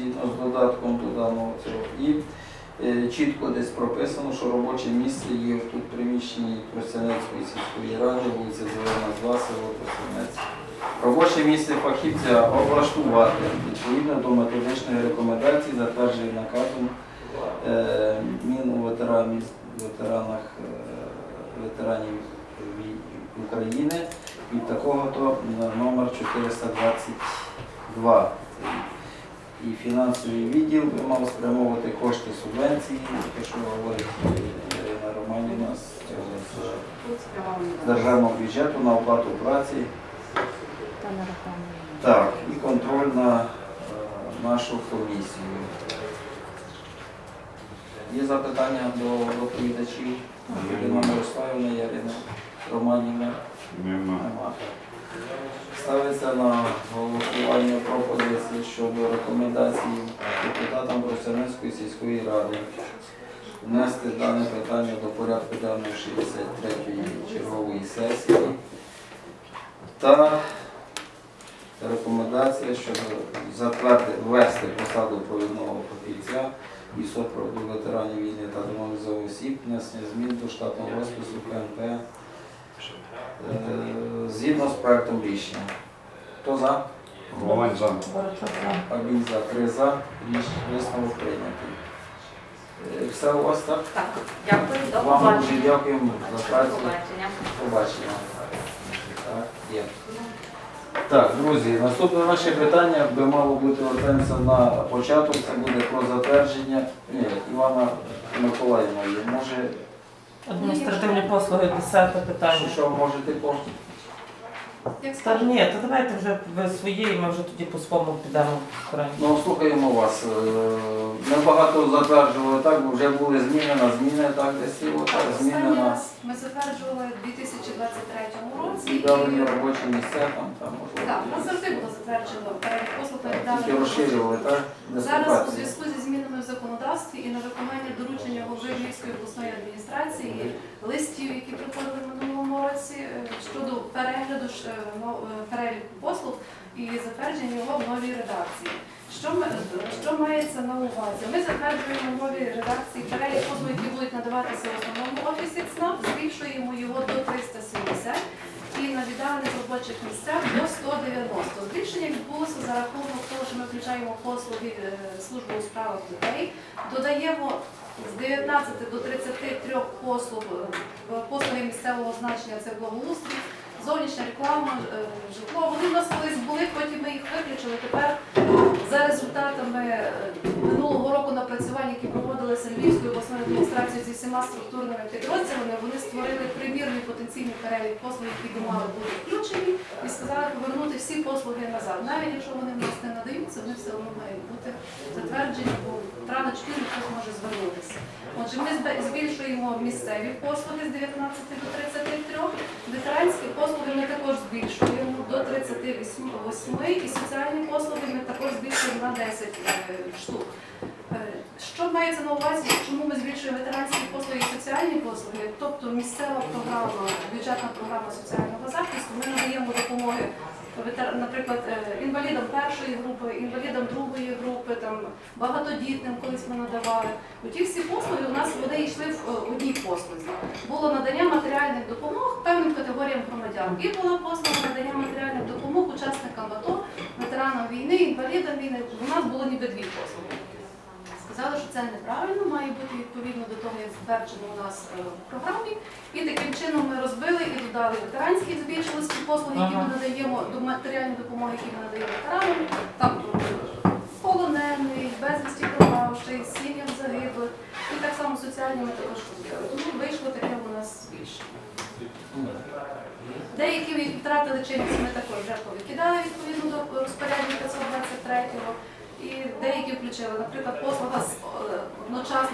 згідно з додатком до даного цього. І е, чітко десь прописано, що робоче місце є тут приміщенні Тростянецької сільської ради, вулиця Зелена 2, село Тростянець. Робоче місце фахівця облаштувати відповідно до методичної рекомендації, затвердженої наказом е, Мінветеранів ветеранах, е, ветеранів України від такого-то на номер 422. І фінансовий відділ мав спрямовувати кошти субвенції, те, що говорить Ірина Романівна з цього з- державного бюджету на оплату праці. Так, і контроль на е, нашу комісію. Є запитання до доповідачів? Ірина Мирославівна, Ярина Романівна. Нема. Ставиться на голосування пропозиції щодо рекомендацій депутатам Брусянецької сільської ради внести дане питання до порядку денного 63-ї чергової сесії та рекомендація щодо затвердити ввести посаду провідного фахівця і супроводу ветеранів війни та домових осіб, внесення змін до штатного розпису КНП згідно з проектом рішення. Хто за? Головань за. Абін за. Три за. Ріш висновок прийнятий. Е, Все у вас так? Так, дякую, до Вам дуже дякуємо за працю. побачення. Побачення. Так, є. Так, друзі, наступне наше питання би мало бути вертаємося на початок. Це буде про затвердження. Ні, Івана Миколаївна є. Може, послуги, десяте питання. що можете по Та ні, то давайте вже ви свої, і ми вже тоді по своєму підемо в окремо. Ну, слухаємо вас. Е, Ми багато затверджували так, бо вже були зміни на зміни, так, десь і от, Так, зміни Останній на раз ми затверджували у 2023 році. і- робочі місця, там, там можливо. Так, у нас завжди було затверджено перелік послуг на Тільки віддалені розширювали, так? Зараз у зв'язку зі змінами в законодавстві і на виконання доручення голови Львівської обласної адміністрації листів, які приходили в минулому році е, щодо перегляду е, е, переліку послуг і затвердження його в новій редакції. Що, ми, що мається на увазі? Ми затверджуємо в новій редакції перелік послуг, які будуть надаватися в основному офісі ЦНАП, збільшуємо його до 370 і на віддалених робочих місцях до 190. Збільшення відбулося за рахунок включаємо послуги е, служби у справах людей, додаємо з 19 до 33 послуг, е, послуги місцевого значення це благоустрій, зовнішня реклама, е, житло. Вони в нас колись були, потім ми їх виключили. Тепер за всіма структурними підрозділами, вони створили примірний потенційний перелік послуг, які мали бути включені, і сказали повернути всі послуги назад. Навіть якщо вони в нас не надаються, вони все одно мають бути затверджені, бо рано чи пізно хтось може звернутися. Отже, ми збільшуємо місцеві послуги з 19 до 33, ветеранські послуги ми також збільшуємо до 38 і соціальні послуги ми також збільшуємо на 10 е, штук. Е, Що мається на увазі, чому ми збільшуємо ветеранські послуги і соціальні послуги? Тобто місцева програма, бюджетна програма соціального захисту, ми надаємо допомоги, наприклад, е, інвалідам першої групи, інвалідам другої групи, там багатодітним колись ми надавали. Ті всі послуги у нас вони йшли в е, одній послузі. Було надання матеріальних допомог певним категоріям громадян. І була послуга надання матеріальних допомог учасникам АТО, ветеранам війни, інвалідам війни. У нас було ніби дві послуги. Сказали, що це неправильно, має бути відповідно до того, як затверджено у нас е, в програмі. І таким чином ми розбили і додали ветеранські, збільшились послуги, які ми надаємо, до матеріальні допомоги, які ми надаємо ветеранам. Там полонений, безвісті пропавший, сім'ям загиблих. І так само соціальні ми також розбили. Тому вийшло таке у нас збільшення. Деякі втратили чинність, ми також вже повикидали відповідно до розпорядження 523 і деякі включили, наприклад, послуга з е, одночасно